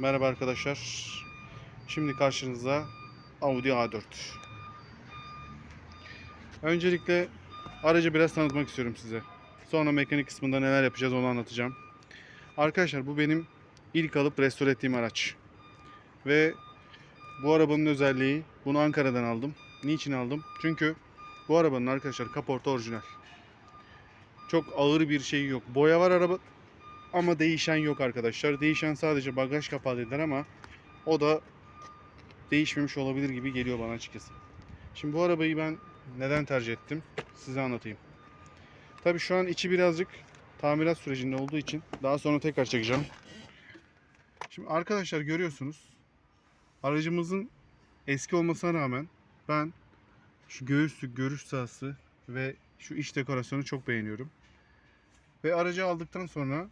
Merhaba arkadaşlar. Şimdi karşınızda Audi A4. Öncelikle aracı biraz tanıtmak istiyorum size. Sonra mekanik kısmında neler yapacağız onu anlatacağım. Arkadaşlar bu benim ilk alıp restore ettiğim araç. Ve bu arabanın özelliği bunu Ankara'dan aldım. Niçin aldım? Çünkü bu arabanın arkadaşlar kaporta orijinal. Çok ağır bir şey yok. Boya var araba ama değişen yok arkadaşlar. Değişen sadece bagaj kapağı dediler ama o da değişmemiş olabilir gibi geliyor bana açıkçası. Şimdi bu arabayı ben neden tercih ettim size anlatayım. Tabi şu an içi birazcık tamirat sürecinde olduğu için daha sonra tekrar çekeceğim. Şimdi arkadaşlar görüyorsunuz aracımızın eski olmasına rağmen ben şu göğüslük, görüş sahası ve şu iç dekorasyonu çok beğeniyorum. Ve aracı aldıktan sonra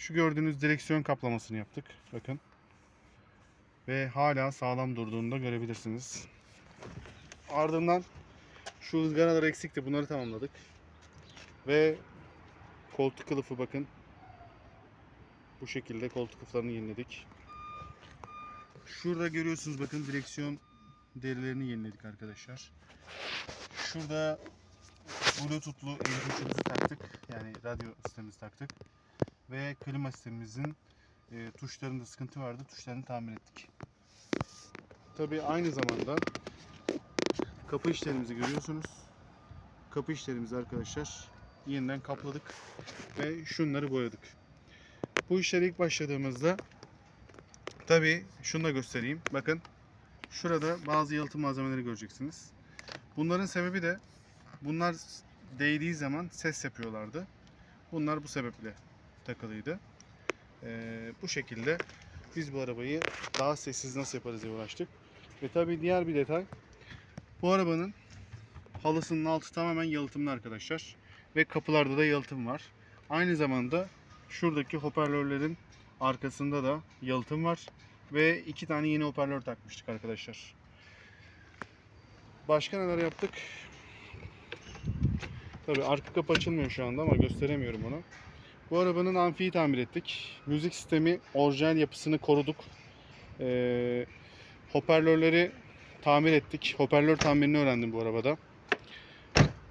şu gördüğünüz direksiyon kaplamasını yaptık. Bakın. Ve hala sağlam durduğunu da görebilirsiniz. Ardından şu ızgaralar eksikti. Bunları tamamladık. Ve koltuk kılıfı bakın. Bu şekilde koltuk kılıflarını yeniledik. Şurada görüyorsunuz bakın direksiyon derilerini yeniledik arkadaşlar. Şurada Bluetooth'lu MP3'ümüzü taktık. Yani radyo sistemimizi taktık. Ve klima sistemimizin e, tuşlarında sıkıntı vardı. Tuşlarını tamir ettik. Tabi aynı zamanda kapı işlerimizi görüyorsunuz. Kapı işlerimizi arkadaşlar yeniden kapladık ve şunları boyadık. Bu işlere ilk başladığımızda tabi şunu da göstereyim. Bakın şurada bazı yalıtım malzemeleri göreceksiniz. Bunların sebebi de bunlar değdiği zaman ses yapıyorlardı. Bunlar bu sebeple takılıydı. Ee, bu şekilde biz bu arabayı daha sessiz nasıl yaparız diye uğraştık. Ve tabii diğer bir detay bu arabanın halısının altı tamamen yalıtımlı arkadaşlar. Ve kapılarda da yalıtım var. Aynı zamanda şuradaki hoparlörlerin arkasında da yalıtım var. Ve iki tane yeni hoparlör takmıştık arkadaşlar. Başka neler yaptık? Tabii arka kapı açılmıyor şu anda ama gösteremiyorum onu. Bu arabanın amfiyi tamir ettik. Müzik sistemi orijinal yapısını koruduk. Ee, hoparlörleri tamir ettik. Hoparlör tamirini öğrendim bu arabada.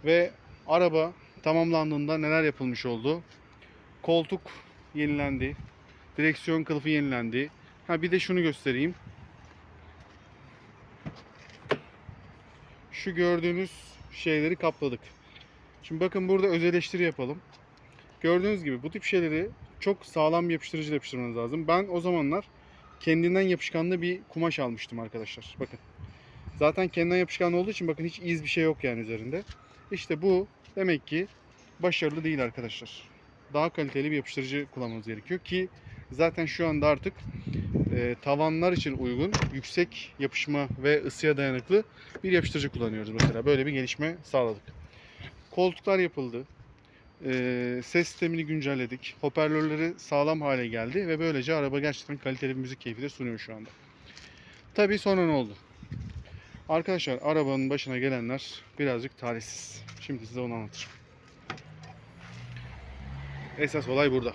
Ve araba tamamlandığında neler yapılmış oldu? Koltuk yenilendi. Direksiyon kılıfı yenilendi. Ha bir de şunu göstereyim. Şu gördüğünüz şeyleri kapladık. Şimdi bakın burada öz eleştiri yapalım. Gördüğünüz gibi bu tip şeyleri çok sağlam bir yapıştırıcıyla yapıştırmanız lazım. Ben o zamanlar kendinden yapışkanlı bir kumaş almıştım arkadaşlar. Bakın. Zaten kendinden yapışkan olduğu için bakın hiç iz bir şey yok yani üzerinde. İşte bu demek ki başarılı değil arkadaşlar. Daha kaliteli bir yapıştırıcı kullanmanız gerekiyor ki zaten şu anda artık e, tavanlar için uygun, yüksek yapışma ve ısıya dayanıklı bir yapıştırıcı kullanıyoruz mesela. Böyle bir gelişme sağladık. Koltuklar yapıldı. Ee, ses sistemini güncelledik. Hoparlörleri sağlam hale geldi ve böylece araba gerçekten kaliteli bir müzik keyfi de sunuyor şu anda. Tabii sonra ne oldu? Arkadaşlar arabanın başına gelenler birazcık talihsiz. Şimdi size onu anlatacağım. Esas olay burada.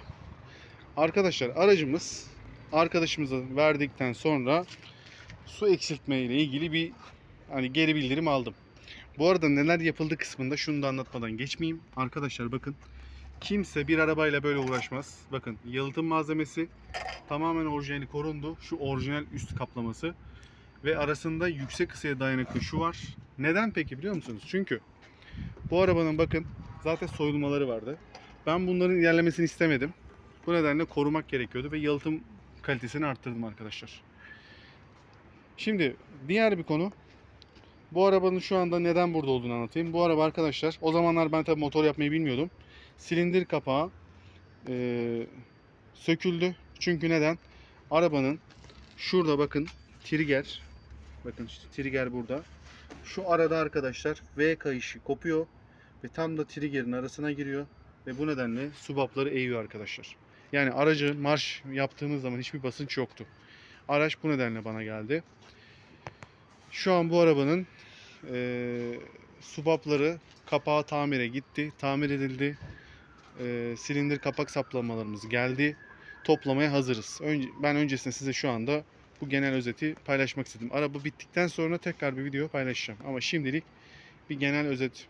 Arkadaşlar aracımız arkadaşımıza verdikten sonra su eksiltme ile ilgili bir hani geri bildirim aldım. Bu arada neler yapıldı kısmında şunu da anlatmadan geçmeyeyim. Arkadaşlar bakın. Kimse bir arabayla böyle uğraşmaz. Bakın yalıtım malzemesi tamamen orijinali korundu. Şu orijinal üst kaplaması. Ve arasında yüksek ısıya dayanıklı şu var. Neden peki biliyor musunuz? Çünkü bu arabanın bakın zaten soyulmaları vardı. Ben bunların ilerlemesini istemedim. Bu nedenle korumak gerekiyordu ve yalıtım kalitesini arttırdım arkadaşlar. Şimdi diğer bir konu bu arabanın şu anda neden burada olduğunu anlatayım. Bu araba arkadaşlar o zamanlar ben tabi motor yapmayı bilmiyordum. Silindir kapağı e, söküldü. Çünkü neden? Arabanın şurada bakın trigger bakın işte trigger burada. Şu arada arkadaşlar V kayışı kopuyor ve tam da trigger'in arasına giriyor ve bu nedenle subapları eğiyor arkadaşlar. Yani aracı marş yaptığımız zaman hiçbir basınç yoktu. Araç bu nedenle bana geldi. Şu an bu arabanın e, subapları kapağı tamire gitti. Tamir edildi. E, silindir kapak saplamalarımız geldi. toplamaya hazırız. Önce, ben öncesinde size şu anda bu genel özeti paylaşmak istedim. Araba bittikten sonra tekrar bir video paylaşacağım. Ama şimdilik bir genel özet.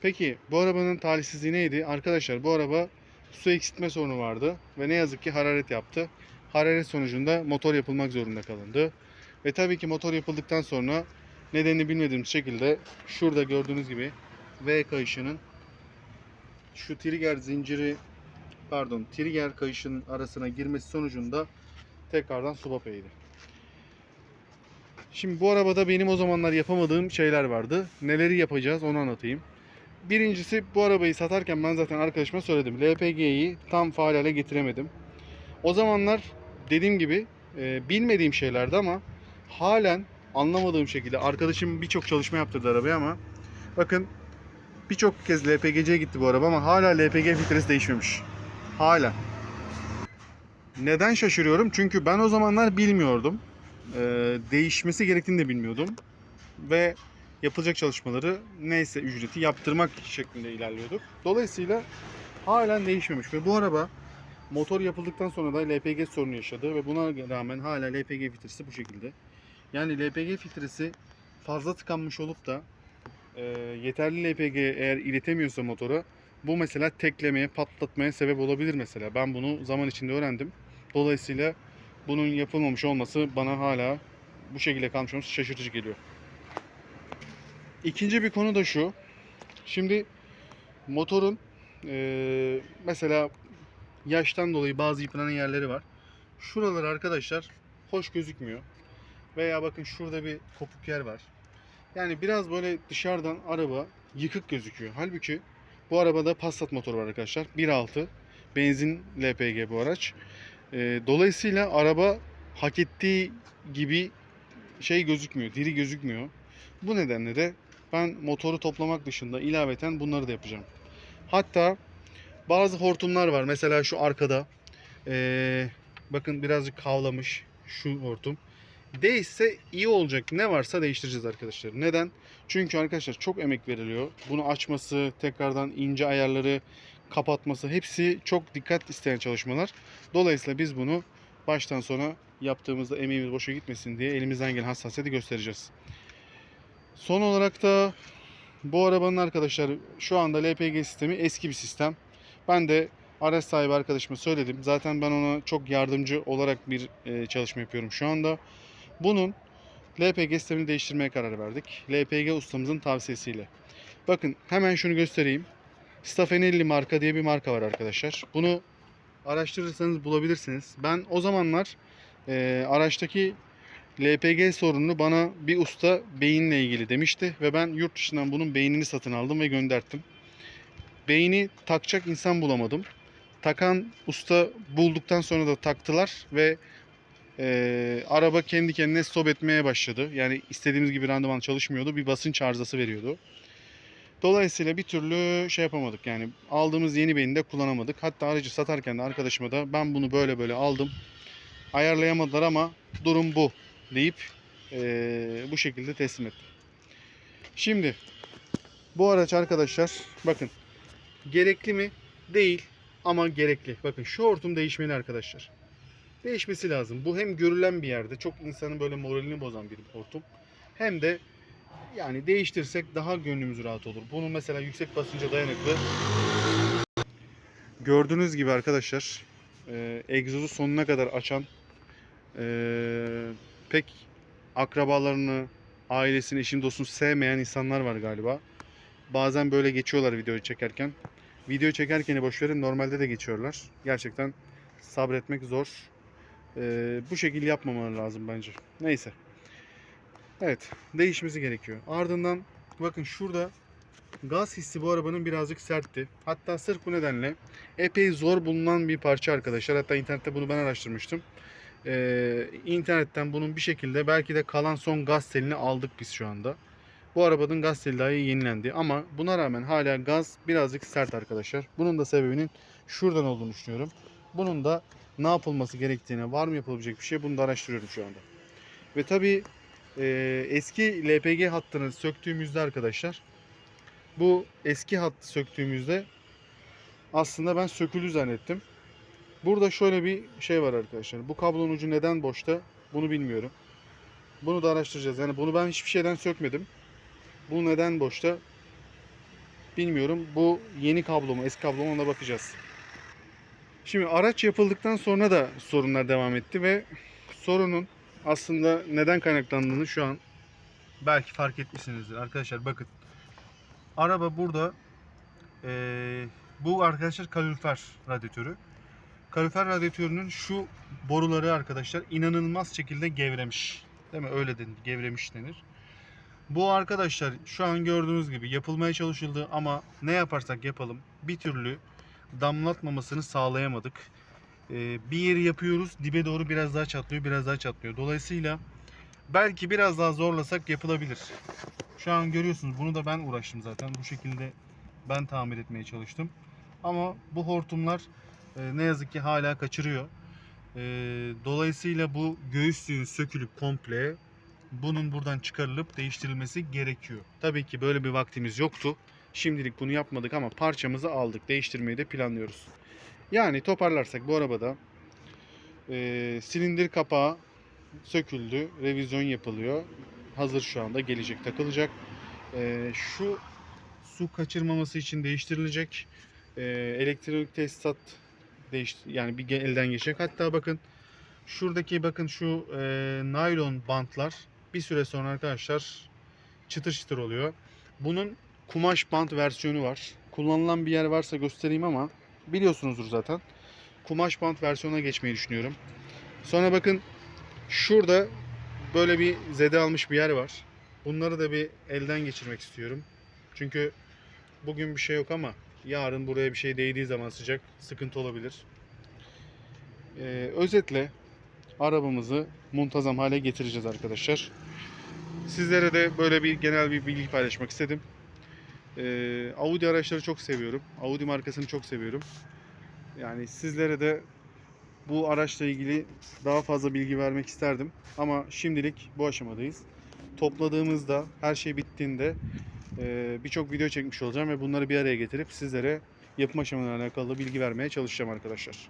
Peki bu arabanın talihsizliği neydi? Arkadaşlar bu araba su eksiltme sorunu vardı ve ne yazık ki hararet yaptı. Hararet sonucunda motor yapılmak zorunda kalındı. Ve tabii ki motor yapıldıktan sonra nedenini bilmediğimiz şekilde şurada gördüğünüz gibi V kayışının şu trigger zinciri pardon trigger kayışının arasına girmesi sonucunda tekrardan subap eğdi. Şimdi bu arabada benim o zamanlar yapamadığım şeyler vardı. Neleri yapacağız onu anlatayım. Birincisi bu arabayı satarken ben zaten arkadaşıma söyledim. LPG'yi tam faal hale getiremedim. O zamanlar dediğim gibi e, bilmediğim şeylerdi ama halen anlamadığım şekilde arkadaşım birçok çalışma yaptırdı arabaya ama bakın birçok kez LPG'ye gitti bu araba ama hala LPG filtresi değişmemiş. Hala. Neden şaşırıyorum? Çünkü ben o zamanlar bilmiyordum. Ee, değişmesi gerektiğini de bilmiyordum. Ve yapılacak çalışmaları neyse ücreti yaptırmak şeklinde ilerliyorduk. Dolayısıyla halen değişmemiş ve bu araba motor yapıldıktan sonra da LPG sorunu yaşadı ve buna rağmen hala LPG filtresi bu şekilde. Yani LPG filtresi fazla tıkanmış olup da e, yeterli LPG eğer iletemiyorsa motora bu mesela teklemeye, patlatmaya sebep olabilir mesela. Ben bunu zaman içinde öğrendim. Dolayısıyla bunun yapılmamış olması bana hala bu şekilde kalmış olması şaşırtıcı geliyor. İkinci bir konu da şu. Şimdi motorun eee, mesela yaştan dolayı bazı yıpranan yerleri var. Şuralar arkadaşlar hoş gözükmüyor. Veya bakın şurada bir kopuk yer var. Yani biraz böyle dışarıdan araba yıkık gözüküyor. Halbuki bu arabada Passat motoru var arkadaşlar. 1.6 benzin LPG bu araç. Eee, dolayısıyla araba hak ettiği gibi şey gözükmüyor, diri gözükmüyor. Bu nedenle de ben motoru toplamak dışında ilaveten bunları da yapacağım. Hatta bazı hortumlar var. Mesela şu arkada. Ee, bakın birazcık kavlamış şu hortum. Değişse iyi olacak. Ne varsa değiştireceğiz arkadaşlar. Neden? Çünkü arkadaşlar çok emek veriliyor. Bunu açması, tekrardan ince ayarları kapatması hepsi çok dikkat isteyen çalışmalar. Dolayısıyla biz bunu baştan sona yaptığımızda emeğimiz boşa gitmesin diye elimizden gelen hassasiyeti göstereceğiz. Son olarak da bu arabanın arkadaşlar şu anda LPG sistemi eski bir sistem. Ben de araç sahibi arkadaşıma söyledim. Zaten ben ona çok yardımcı olarak bir e, çalışma yapıyorum şu anda. Bunun LPG sistemini değiştirmeye karar verdik. LPG ustamızın tavsiyesiyle. Bakın hemen şunu göstereyim. Staffanelli marka diye bir marka var arkadaşlar. Bunu araştırırsanız bulabilirsiniz. Ben o zamanlar e, araçtaki LPG sorununu bana bir usta beyinle ilgili demişti ve ben yurt dışından bunun beynini satın aldım ve gönderttim. Beyni takacak insan bulamadım. Takan usta bulduktan sonra da taktılar ve e, araba kendi kendine stop etmeye başladı. Yani istediğimiz gibi randıman çalışmıyordu. Bir basınç arızası veriyordu. Dolayısıyla bir türlü şey yapamadık yani aldığımız yeni beyni de kullanamadık. Hatta aracı satarken de arkadaşıma da ben bunu böyle böyle aldım. Ayarlayamadılar ama durum bu deyip eee, bu şekilde teslim ettim. Şimdi bu araç arkadaşlar bakın gerekli mi? Değil ama gerekli. Bakın şu hortum değişmeli arkadaşlar. Değişmesi lazım. Bu hem görülen bir yerde çok insanın böyle moralini bozan bir hortum. Hem de yani değiştirsek daha gönlümüz rahat olur. Bunu mesela yüksek basınca dayanıklı. Gördüğünüz gibi arkadaşlar e, egzozu sonuna kadar açan e, pek akrabalarını, ailesini, eşini, dostunu sevmeyen insanlar var galiba. Bazen böyle geçiyorlar videoyu çekerken. Video çekerken boş verin normalde de geçiyorlar. Gerçekten sabretmek zor. E, bu şekilde yapmamaları lazım bence. Neyse. Evet, değişmesi gerekiyor. Ardından bakın şurada gaz hissi bu arabanın birazcık sertti. Hatta sırf bu nedenle epey zor bulunan bir parça arkadaşlar. Hatta internette bunu ben araştırmıştım. Ee, internetten bunun bir şekilde belki de kalan son gaz telini aldık biz şu anda. Bu arabanın gaz teli dahi yenilendi ama buna rağmen hala gaz birazcık sert arkadaşlar. Bunun da sebebinin şuradan olduğunu düşünüyorum. Bunun da ne yapılması gerektiğine, var mı yapılabilecek bir şey bunu da araştırıyorum şu anda. Ve tabii e, eski LPG hattını söktüğümüzde arkadaşlar bu eski hattı söktüğümüzde aslında ben sökülü zannettim. Burada şöyle bir şey var arkadaşlar. Bu kablonun ucu neden boşta? Bunu bilmiyorum. Bunu da araştıracağız. Yani bunu ben hiçbir şeyden sökmedim. Bu neden boşta? Bilmiyorum. Bu yeni kablo mu, eski kablo mu ona bakacağız. Şimdi araç yapıldıktan sonra da sorunlar devam etti ve sorunun aslında neden kaynaklandığını şu an belki fark etmişsinizdir. Arkadaşlar bakın. Araba burada eee, bu arkadaşlar kalorifer radyatörü. Kalorifer radyatörünün şu boruları arkadaşlar inanılmaz şekilde gevremiş. Değil mi? Öyle denir. Gevremiş denir. Bu arkadaşlar şu an gördüğünüz gibi yapılmaya çalışıldı ama ne yaparsak yapalım bir türlü damlatmamasını sağlayamadık. Ee, bir yeri yapıyoruz dibe doğru biraz daha çatlıyor biraz daha çatlıyor. Dolayısıyla belki biraz daha zorlasak yapılabilir. Şu an görüyorsunuz bunu da ben uğraştım zaten. Bu şekilde ben tamir etmeye çalıştım. Ama bu hortumlar e, ne yazık ki hala kaçırıyor. E, dolayısıyla bu göğüs suyu sökülüp komple bunun buradan çıkarılıp değiştirilmesi gerekiyor. Tabii ki böyle bir vaktimiz yoktu. Şimdilik bunu yapmadık ama parçamızı aldık. Değiştirmeyi de planlıyoruz. Yani toparlarsak bu arabada e, silindir kapağı söküldü. Revizyon yapılıyor. Hazır şu anda gelecek takılacak. E, şu su kaçırmaması için değiştirilecek. E, elektronik tesisat değiş yani bir elden geçecek. Hatta bakın şuradaki bakın şu e, naylon bantlar bir süre sonra arkadaşlar çıtır çıtır oluyor. Bunun kumaş bant versiyonu var. Kullanılan bir yer varsa göstereyim ama biliyorsunuzdur zaten. Kumaş bant versiyona geçmeyi düşünüyorum. Sonra bakın şurada böyle bir zede almış bir yer var. Bunları da bir elden geçirmek istiyorum. Çünkü bugün bir şey yok ama yarın buraya bir şey değdiği zaman sıcak sıkıntı olabilir. Ee, özetle arabamızı muntazam hale getireceğiz arkadaşlar. Sizlere de böyle bir genel bir bilgi paylaşmak istedim. Ee, Audi araçları çok seviyorum. Audi markasını çok seviyorum. Yani sizlere de bu araçla ilgili daha fazla bilgi vermek isterdim. Ama şimdilik bu aşamadayız. Topladığımızda her şey bittiğinde e, birçok video çekmiş olacağım ve bunları bir araya getirip sizlere yapım aşamalarıyla alakalı bilgi vermeye çalışacağım arkadaşlar.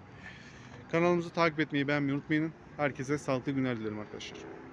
Kanalımızı takip etmeyi beğenmeyi unutmayın. Herkese sağlıklı günler dilerim arkadaşlar.